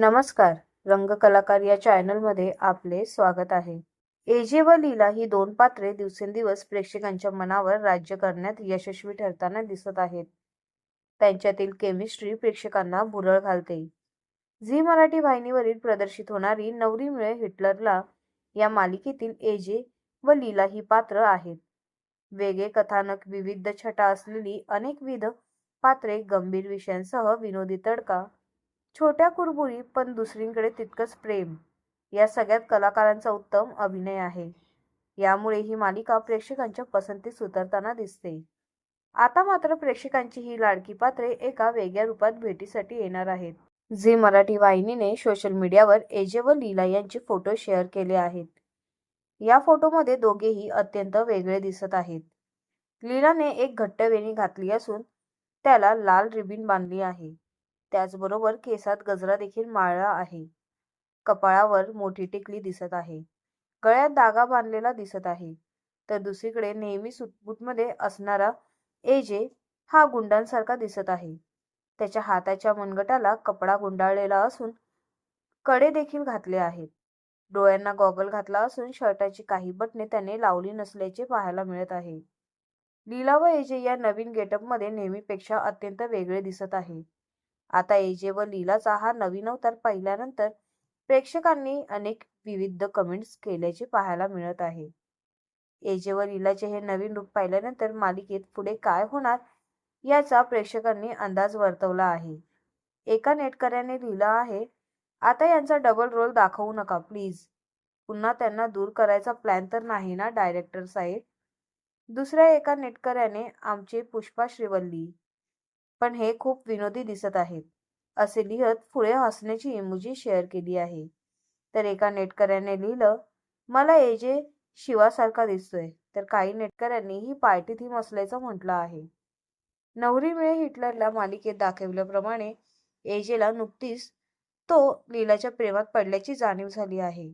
नमस्कार. रंगकलाकार या चॅनलमध्ये आपले स्वागत आहे. एजे व लीला ही दोन पात्रे दिवसेंदिवस प्रेक्षकांच्या मनावर राज्य करण्यात यशस्वी ठरताना दिसत आहेत. त्यांच्यातील केमिस्ट्री प्रेक्षकांना भुरळ घालते. झी मराठी वाहिनीवरील प्रदर्शित होणारी नवरी मिळे हिटलरला या मालिकेतील एजे व लीला ही पात्र आहेत. वेगळे कथानक विविध छटा असलेली अनेकविध पात्रे गंभीर विषयांसह विनोदी तडका छोट्या कुरबुरी पण दुसरीकडे तितकंच प्रेम. या सगळ्यात कलाकारांचा उत्तम अभिनय आहे. यामुळे ही मालिका प्रेक्षकांच्या पसंतीस उतरताना दिसते. आता मात्र प्रेक्षकांची ही लाडकी पात्रे एका वेगळ्या रूपात भेटीसाठी येणार आहेत. झी मराठी वाहिनीने सोशल मीडियावर एजे व लीला यांचे फोटो शेअर केले आहेत. या फोटोमध्ये दोघेही अत्यंत वेगळे दिसत आहेत. लीलाने एक घट्ट वेणी घातली असून त्याला लाल रिबीन बांधली आहे. त्याचबरोबर केसात गजरा देखील माळला आहे. कपाळावर मोठी टिकली दिसत आहे. गळ्यात दागा बांधलेला दिसत आहे. तर दुसरीकडे नेहमी सुटबुटमध्ये असणारा एजे हा गुंडांसारखा दिसत आहे. त्याच्या हाताच्या मनगटाला कपडा गुंडाळलेला असून कडे देखील घातले आहेत. डोळ्यांना गॉगल घातला असून शर्टाची काही बटणे त्याने लावली नसल्याचे पाहायला मिळत आहे. लीला व एजे या नवीन गेटअपमध्ये नेहमीपेक्षा अत्यंत वेगळे दिसत आहे. आता एजे व लीलाचा हा नवीन अवतार पाहिल्यानंतर प्रेक्षकांनी अनेक विविध कमेंट्स केल्याचे पाहायला मिळत आहे. एजे व लीलाचे हे नवीन रूप पाहिल्यानंतर मालिकेत पुढे काय होणार याचा प्रेक्षकांनी अंदाज वर्तवला आहे. एका नेटकऱ्याने लिहिलं आहे आता यांचा डबल रोल दाखवू नका प्लीज पुन्हा त्यांना दूर करायचा प्लॅन तर नाही ना डायरेक्टर साहेब दुसऱ्या एका नेटकऱ्याने आमचे पुष्पा श्रीवल्ली पण हे खूप विनोदी दिसत आहेत. असे लिहत पुढे हसण्याची इमोजी शेअर केली आहे. तर एका नेटकऱ्याने लिहिलं मला एजे शिवासारखा दिसतोय. तर काही नेटकऱ्यांनी ही पार्टी थीम असल्याचं म्हटलं आहे. नवरी मिळे हिटलरला मालिकेत दाखवल्याप्रमाणे एजेला नुकतीच तो लीलाच्या प्रेमात पडल्याची जाणीव झाली आहे.